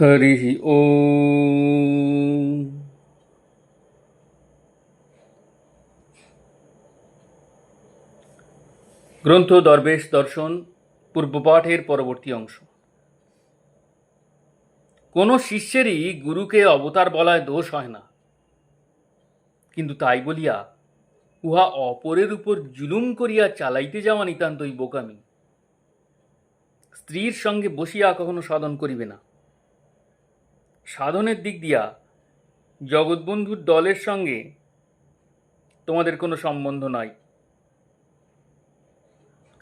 হরিः ॐ গ্রন্থ দরবেশ দর্শন, পূর্বপাঠের পরবর্তী অংশ। কোনো শিষ্যেরই গুরুকে অবতার বলায় দোষ হয় না। কিন্তু তাই বলিয়া উহা অপরের উপর জুলুম করিয়া চালাইতে যাওয়া নিতান্তই বোকামি। স্ত্রীর সঙ্গে বসিয়া কখনো সাধন করিবে না। সাধনের দিক দিয়া জগৎবন্ধুর দলের সঙ্গে তোমাদের কোনো সম্বন্ধ নাই।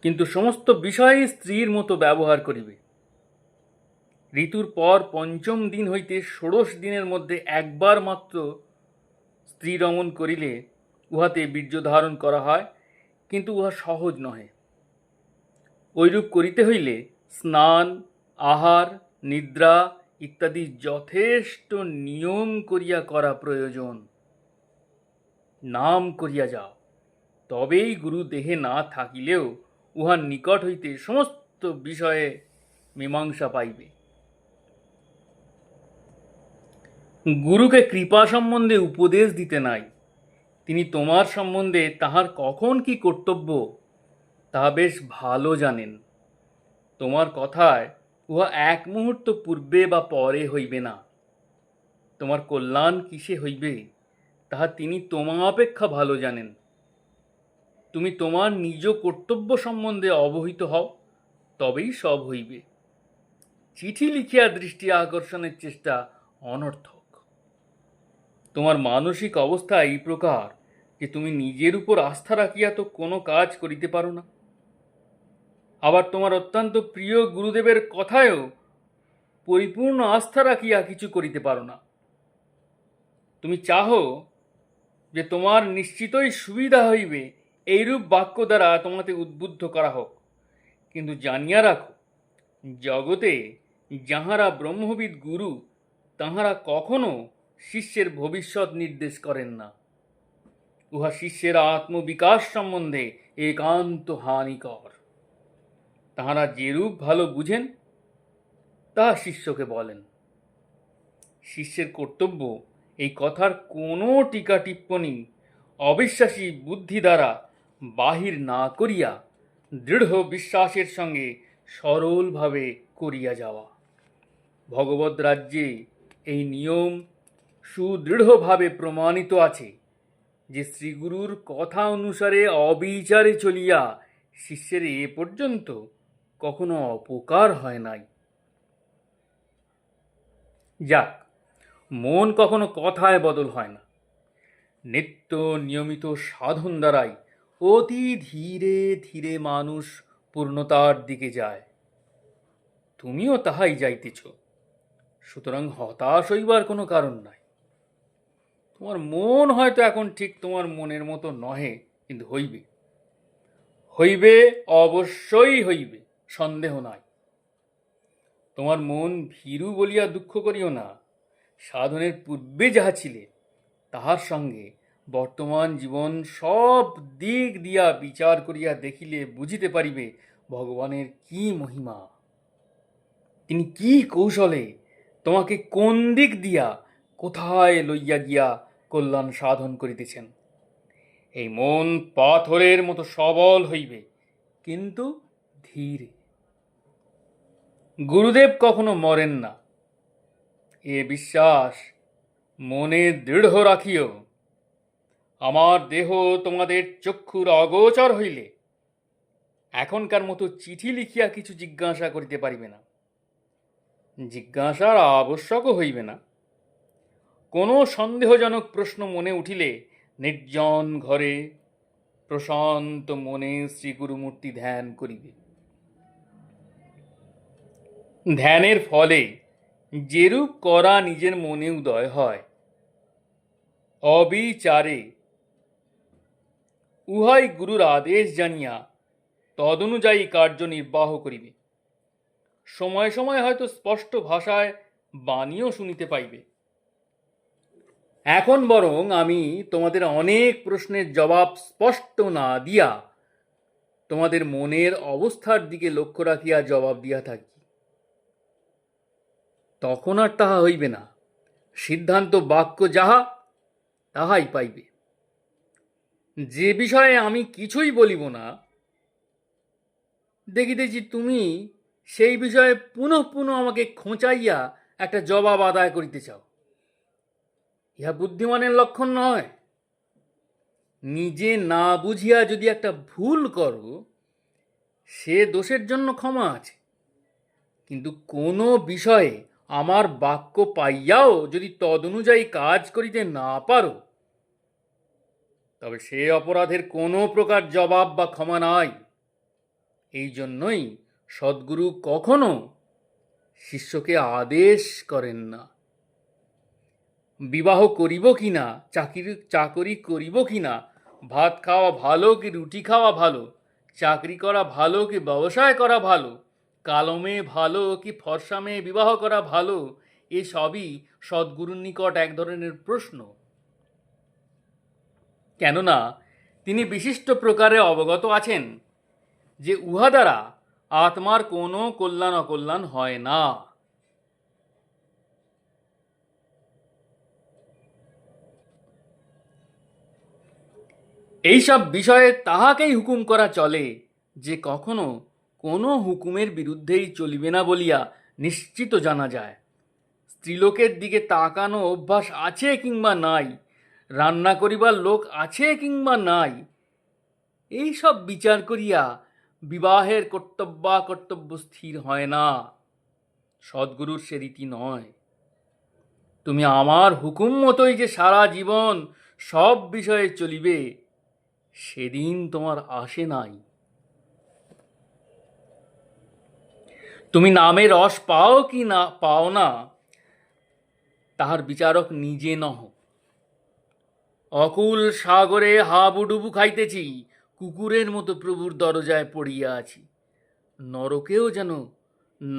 কিন্তু সমস্ত বিষয়ে স্ত্রীর মতো ব্যবহার করিবে। ঋতুর পর পঞ্চম দিন হইতে ষোড়শ দিনের মধ্যে একবার মাত্র স্ত্রী রমণ করিলে উহাতে বীর্য ধারণ করা হয়, কিন্তু উহা সহজ নহে। ঐরূপ করিতে হইলে স্নান, আহার, নিদ্রা ইত্যাদি যথেষ্ট নিয়ম করিয়া করা প্রয়োজন। নাম করিয়া যাও। তবেই গুরু দেহে না থাকিলেও উহার নিকট হইতে সমস্ত বিষয়ে মীমাংসা পাইবে। গুরুকে কৃপা সম্বন্ধে উপদেশ দিতে নাই। তিনি তোমার সম্বন্ধে তাহার কখন কি কর্তব্য তাহা বেশ ভালো জানেন। তোমার কথায় উহা এক মুহূর্ত পূর্বে বা পরে হইবে না। তোমার কল্যাণ কিসে হইবে, তাহা তিনি তোমা অপেক্ষা ভালো জানেন। তুমি তোমার নিজ কর্তব্য সম্বন্ধে অবহিত হও, তবেই সব হইবে। চিঠি লিখিয়া দৃষ্টি আকর্ষণের চেষ্টা অনর্থক। তোমার মানসিক অবস্থা এই প্রকার যে তুমি নিজের উপর আস্থা রাখিয়া তো কোনো কাজ করিতে পারো না। আবার তোমার অত্যন্ত প্রিয় গুরুদেবের কথায়ও পরিপূর্ণ আস্থা রাখিয়া কিছু করিতে পারো না। তুমি চাহো যে তোমার নিশ্চিতই সুবিধা হইবে, এইরূপ বাক্য দ্বারা তোমাকে উদ্বুদ্ধ করা হোক। কিন্তু জানিয়া রাখো, জগতে যাহারা ব্রহ্মবিদ গুরু, তাহারা কখনো শিষ্যের ভবিষ্যৎ নির্দেশ করেন না। উহা শিষ্যের আত্মবিকাশ সম্বন্ধে একান্ত হানিকর। তাহারা যেরূপ ভালো বুঝেন, তাহা শিষ্যকে বলেন। শিষ্যের কর্তব্য এই কথার কোনো টিকা টিপ্পণী অবিশ্বাসী বুদ্ধি দ্বারা বাহির না করিয়া দৃঢ় বিশ্বাসের সঙ্গে সরলভাবে করিয়া যাওয়া। ভগবত রাজ্যে এই নিয়ম সুদৃঢ়ভাবে প্রমাণিত আছে যে শ্রীগুরুর কথা অনুসারে অবিচারে চলিয়া শিষ্যের এ পর্যন্ত কখনো অপকার হয় নাই। যাক, মন কখনো কথায় বদল হয় না। নিত্য নিয়মিত সাধন দ্বারাই অতি ধীরে ধীরে মানুষ পূর্ণতার দিকে যায়। তুমিও তাহাই যাইতেছ। সুতরাং হতাশ হইবার কোনো কারণ নাই। তোমার মন হয়তো এখন ঠিক তোমার মনের মতো নহে, কিন্তু হইবে। হইবে, অবশ্যই হইবে। সন্দেহ নাই। তোমার মন ভীরু বলিয়া দুঃখ করিও না। সাধনের পূর্বে যাহা ছিলে, তাহার সঙ্গে বর্তমান জীবন সব দিক দিয়া বিচার করিয়া দেখিলে বুঝিতে পারিবে ভগবানের কি মহিমা। তিনি কি কৌশলে তোমাকে কোন দিক দিয়া কোথায় লইয়া গিয়া কল্যাণ সাধন করিতেছেন? এই মন পাথরের মতো সবল হইবে, কিন্তু ধীরে গুরুদেব কখনো মরেন না। এ বিশ্বাস মনে দৃঢ় রাখিও। আমার দেহ তোমাদের চক্ষুর অগোচর হইলে, এখনকার মতো চিঠি লিখিয়া কিছু জিজ্ঞাসা করিতে পারিবে না। জিজ্ঞাসার আবশ্যকও হইবে না। কোনো সন্দেহজনক প্রশ্ন মনে উঠিলে নির্জন ঘরে প্রশান্ত মনে শ্রীগুরুমূর্তি ধ্যান করিবে। ধ্যানের ফলে যেরূপ করা নিজের মনে উদয় হয়। অবিচারে। উহাই গুরুর আদেশ জানিয়া তদনুযায়ী কার্য নির্বাহ করিবে। সময় সময় হয়তো স্পষ্ট ভাষায় বাণীও শুনিতে পাইবে। এখন বরং আমি তোমাদের অনেক প্রশ্নের জবাব স্পষ্ট না দিয়া তোমাদের মনের অবস্থার দিকে লক্ষ্য রাখিয়া জবাব দিয়া থাকি। তখন আর তাহা হইবে না। সিদ্ধান্ত বাক্য যাহা, তাহাই পাইবে। যে বিষয়ে আমি কিছুই বলিব না, দেখিতেছি তুমি সেই বিষয়ে পুনঃ পুনঃ আমাকে খোঁচাইয়া একটা জবাব আদায় করিতে চাও। ইহা বুদ্ধিমানের লক্ষণ নয়। নিজে না বুঝিয়া যদি একটা ভুল করো, সে দোষের জন্য ক্ষমা আছে। কিন্তু কোনো বিষয়ে আমার বাক্য পাইয়াও যদি তদনুযায়ী কাজ করিতে না পারো, তবে সে অপরাধের কোনো প্রকার জবাব বা ক্ষমা নাই। এই জন্যই সদ্গুরু কখনো শিষ্যকে আদেশ করেন না। বিবাহ করিব কি না চাকরি চাকরি করিব কি না ভাত খাওয়া ভালো কি, রুটি খাওয়া ভালো, চাকরি করা ভালো কি, ব্যবসায় করা ভালো কালো মেয়ে ভালো কি ফর্সা মেয়ে বিবাহ করা ভালো? এসবই সদ্গুরুর নিকট এক ধরনের প্রশ্ন। কেননা, তিনি বিশিষ্ট প্রকারে অবগত আছেন যে উহা দ্বারা আত্মার কোনো কল্যাণ অকল্যাণ হয় না। এইসব বিষয়ে তাহাকেই হুকুম করা চলে যে কখনো কোনো হুকুমের বিরুদ্ধেই চলিবে না বলিয়া নিশ্চিত জানা যায়। স্ত্রীলোকের দিকে তাকানো অভ্যাস আছে কিংবা নাই? রান্না করিবার লোক আছে কিংবা নাই? এই সব বিচার করিয়া বিবাহের কর্তব্যা কর্তব্য স্থির হয় না। সদ্গুরুর সে রীতি নয়। তুমি আমার হুকুম মতোই যে সারা জীবন সব বিষয়ে চলিবে, সেদিন তোমার আসে নাই। তুমি নামে রস পাও কি না, পাও না? তাহার বিচারক নিজে নহ। অকুল সাগরে হাবুডুবু খাইতেছি, কুকুরের মতো প্রভুর দরজায় পড়িয়া আছি। নরকেও যেন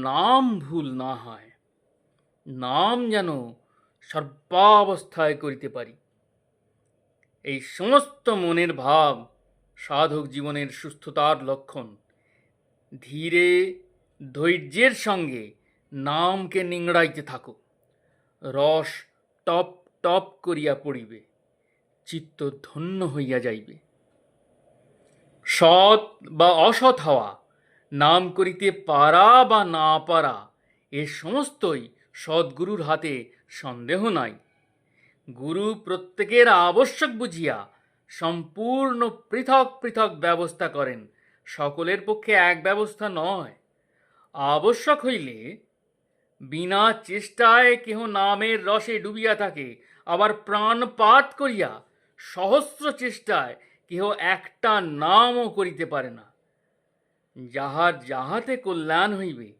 নাম ভুল না হয়, নাম যেন সর্বাবস্থায় করিতে পারি। এই সমস্ত মনের ভাব সাধক জীবনের সুস্থতার লক্ষণ। ধীরে ধৈর্যের সঙ্গে নামকে নিংড়াইতে থাকো। রস টপ টপ করিয়া পড়িবে, চিত্ত ধন্য হইয়া যাইবে। সৎ বা অসৎ হওয়া, নাম করিতে পারা বা না পারা, এ সমস্তই সদ্গুরুর হাতে সন্দেহ নাই। গুরু প্রত্যেকের আবশ্যক বুঝিয়া সম্পূর্ণ পৃথক পৃথক ব্যবস্থা করেন, সকলের পক্ষে এক ব্যবস্থা নয়। আবশ্যক হইলে বিনা চেষ্টায় কেহ নামের রসে ডুবিয়া থাকে, আবার প্রাণপাত করিয়া সহস্র চেষ্টায় কেহ একটা নামও করিতে পারে না। যাহার যাহাতে কল্যাণ হইবে,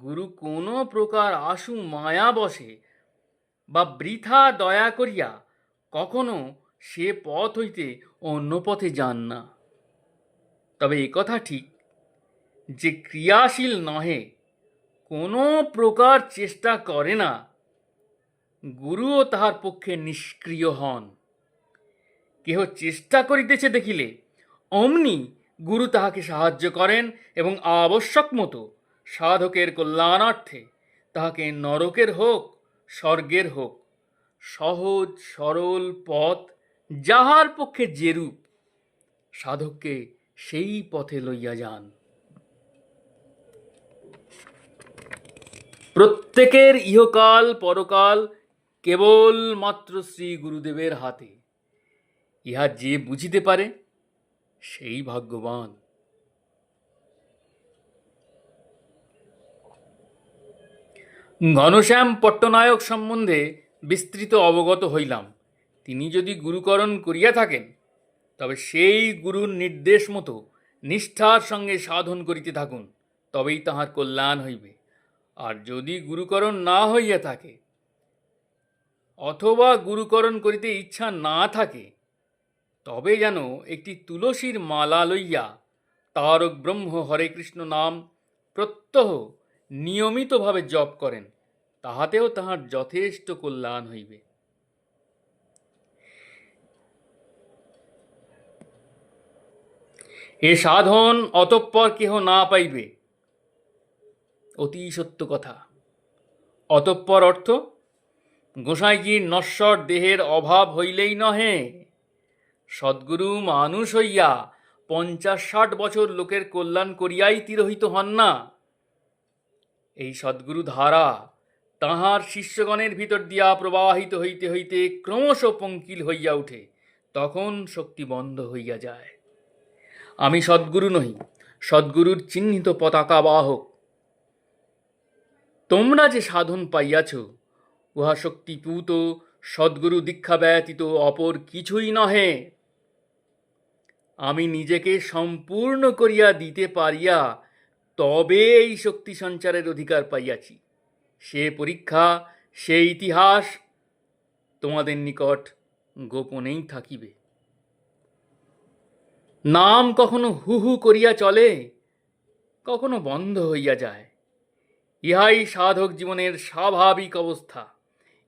গুরু কোনো প্রকার আশু মায়া বসে বা বৃথা দয়া করিয়া কখনো সে পথ হইতে অন্য পথে যান না। তবে কথা ঠিক। যে ক্রিয়াশীল নহে, কোনো প্রকার চেষ্টা করে না। গুরুও তাহার পক্ষে নিষ্ক্রিয় হন। কেহ চেষ্টা করিতেছে দেখিলে, অমনি গুরু তাহাকে সাহায্য করেন এবং আবশ্যক মতো সাধকের কল্যাণার্থে তাহাকে নরকের হোক, স্বর্গের হোক, সহজ, সরল পথ যাহার পক্ষে যেরূপ, সাধককে সেই পথে লইয়া যান। প্রত্যেকের ইহকাল, পরকাল কেবল মাত্র শ্রী গুরুদেবের হাতে। ইহা যে বুঝিতে পারে, সেই ভাগ্যবান। ঘনশ্যাম পট্টনায়ক সম্বন্ধে বিস্তৃত অবগত হইলাম। তিনি যদি গুরুকরণ করিয়া থাকেন, তবে সেই গুরুর নির্দেশ মতো নিষ্ঠার সঙ্গে সাধন করিতে থাকুন, তবেই তাহার কল্যাণ হইবে। আর যদি গুরুকরণ না হইয়া থাকে, অথবা গুরুকরণ করিতে ইচ্ছা না থাকে, তবে যেন একটি তুলসীর মালা লইয়া তারক ব্রহ্ম হরে কৃষ্ণ নাম প্রত্যহ নিয়মিতভাবে জপ করেন, তাহাতেও তাহার যথেষ্ট কল্যাণ হইবে। এ সাধন অতঃপর কেহ না পাইবে। অতি সত্য কথা। অতঃপর অর্থ গোসাইজির নশ্বর দেহের অভাব হইলেই নহে। সদ্গুরু মানুষ হইয়া পঞ্চাশ ষাট বছর লোকের কল্যাণ করিয়াই তিরোহিত হন না। এই সদ্গুরু ধারা তাহার শিষ্যগণের ভিতর দিয়া প্রবাহিত হইতে হইতে ক্রমশ পঙ্কিল হইয়া উঠে, তখন শক্তি বন্ধ হইয়া যায়। আমি সদ্গুরু নহি, সদ্গুরুর চিহ্নিত পতাকা বাহক তোমরা যে সাধন পাইয়াছ, উহা শক্তিপুত, সদ্গুরু দীক্ষা ব্যতীত অপর কিছুই নহে। আমি নিজেকে সম্পূর্ণ করিয়া দিতে পারিয়া তবে এই শক্তি সঞ্চারের অধিকার পাইয়াছি। সে পরীক্ষা, সে ইতিহাস তোমাদের নিকট গোপনেই থাকিবে। নাম কখনো হু হু করিয়া চলে, কখনো বন্ধ হইয়া যায়। ইহাই সাধক জীবনের স্বাভাবিক অবস্থা।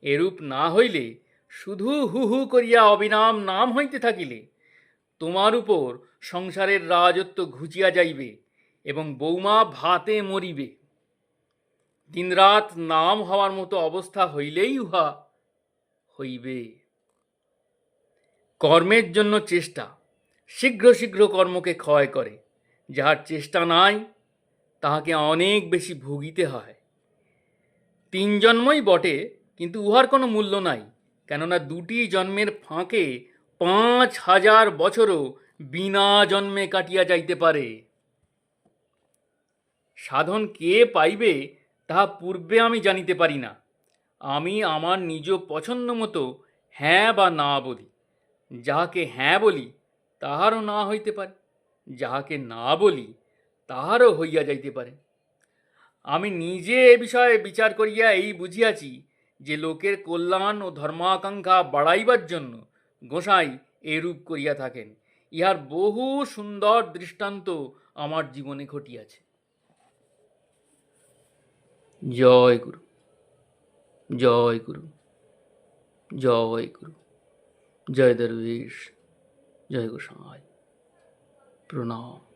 এরূপ না হইলে শুধু হু হু করিয়া অবিরাম নাম হইতে থাকিলে তোমার উপর সংসারের রাজত্ব ঘুচিয়া যাইবে এবং বৌমা ভাতে মরিবে। দিনরাত নাম হওয়ার মতো অবস্থা হইলেই উহা হইবে। কর্মের জন্য চেষ্টা। শীঘ্র শীঘ্র কর্মকে ক্ষয় করে। যাহার চেষ্টা নাই তাহাকে অনেক বেশি ভুগিতে হয়। তিন জন্মই বটে, কিন্তু উহার কোনো মূল্য নাই, কেননা দুটি জন্মের ফাঁকে পাঁচ হাজার বছরও বিনা জন্মে কাটিয়া যাইতে পারে। সাধন কে পাইবে, তাহা পূর্বে আমি জানিতে পারি না। আমি আমার নিজ পছন্দ মতো হ্যাঁ বা না বলি। যাহাকে হ্যাঁ বলি, তাহারও না হইতে পারে। যাহাকে না বলি তাহারও হইয়া যাইতে পারে। আমি নিজে এ বিষয়ে বিচার করিয়া এই বুঝিয়াছি যে লোকের কল্যাণ ও ধর্মাকাঙ্ক্ষা বাড়াইবার জন্য গোসাই এরূপ করিয়া থাকেন। ইহার বহু সুন্দর দৃষ্টান্ত আমার জীবনে ঘটিয়াছে। জয় গুরু জয় গুরু জয় গুরু। জয় দরবেশ, জয় গোসাই। প্রণাম।